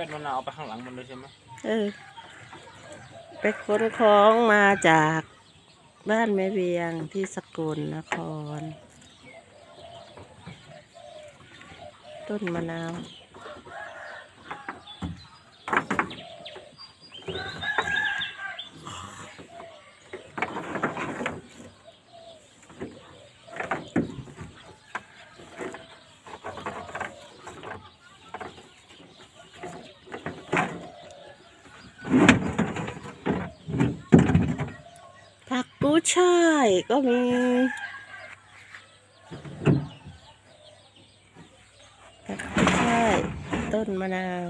เป็ดมะนาวเอาไปข้างหลังมันเลยใช่ไหมเออ ไปขนของมาจากบ้านแม่เวียงที่สกลนคร ต้นมะนาว ผั กกุ้ช่ายก็มีผักกุ้ช่ายต้นมะนาว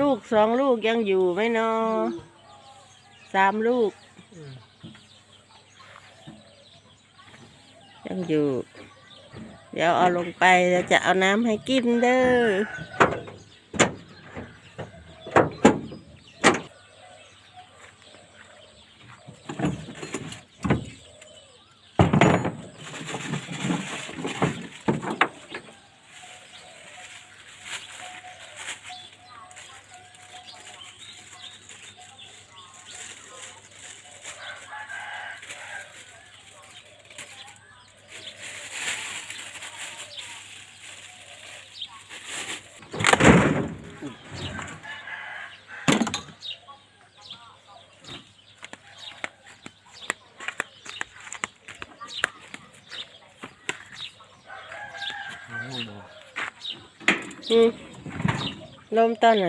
ลูกสองลูกยังอยู่ไหมเนาะสามลูก ยังอยู่ เดี๋ยวเอาลงไปแล้วจะเอาน้ำให้กินเด้อ อืมลมตอนไหน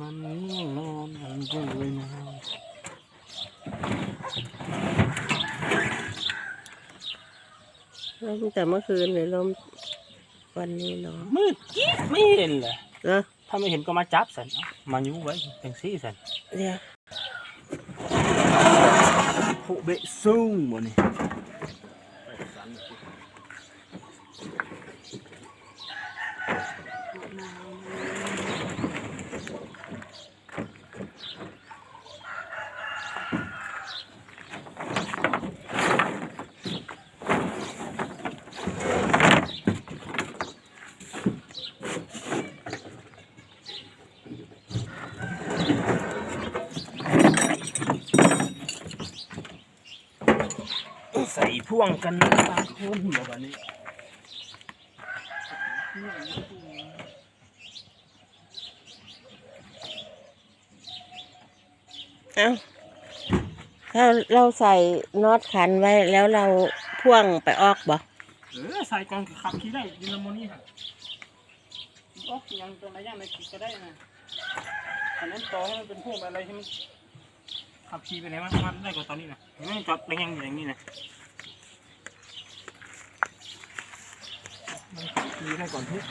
มันง่วงนอนมันก็เลยนอนลมแต่เมื่อคืนหรือลมวันนี้เนาะมืดกิ๊บไม่เห็นเลยเหรอถ้าไม่เห็นก็มาจับสันเอามายุ้ไว้จังซี่สันเดี๋ยวผู้เบะซุ่ พ่วงกันนะบางคนบอกว่านี้เอ้าถ้าเราใส่น็อตขันไว้แล้วเราพ่วงไปออกบ่เออใส่กองขับขี่ได้ดินาโมนี่ค่ะออกยังตัวไหนยังในขี่ก็ได้นะอันนั้นต่อให้มันเป็นพวกอะไรที่มันขับขี่ไปไหนมันมันได้กว่าตอนนี้นะไหมจอดยังอยู่อย่างนี้นะ มันขับขี่ได้ก่อนทุก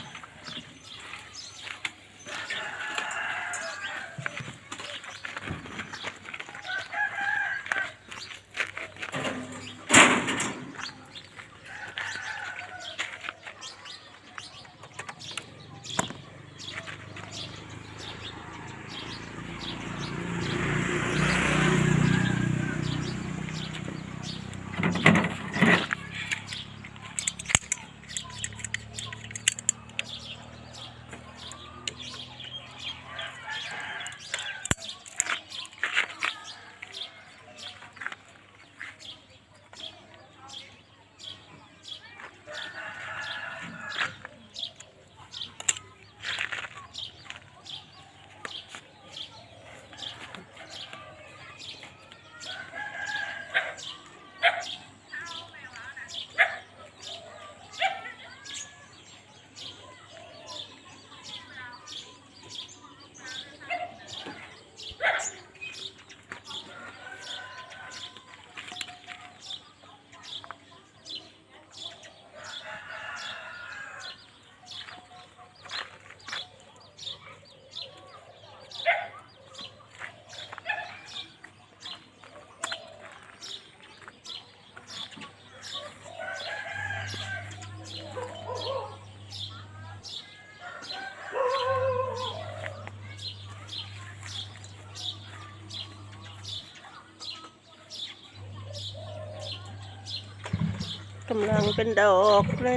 กำลังเป็นดอกเล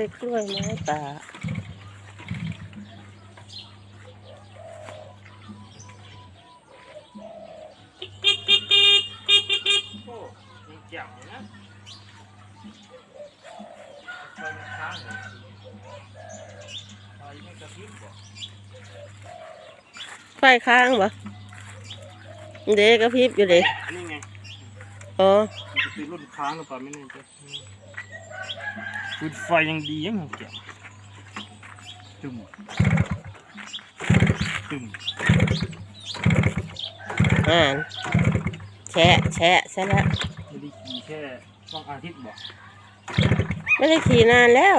ยกล้วยไม้ป่าโอ้ยังเกี่ยวอยู่นะไฟมันค้างเลยไฟไม่กระพริบบ่ไฟค้างบ่เด็กกระพริบอยู่เด็กอันนี้ไงอ๋อมันจะ เป็นรุ่นค้างหรือเปล่าไม่แน่ใจฟืนไฟยังดียังเกี่ยวตึมตึมอ่านแชะแชะใช่แล้วไม่ได้ขี่แค่ช่องอาทิตย์บ่ไม่ได้ขี่นานแล้ว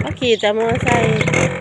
เขาขี่แต่มอเตอร์ไซค์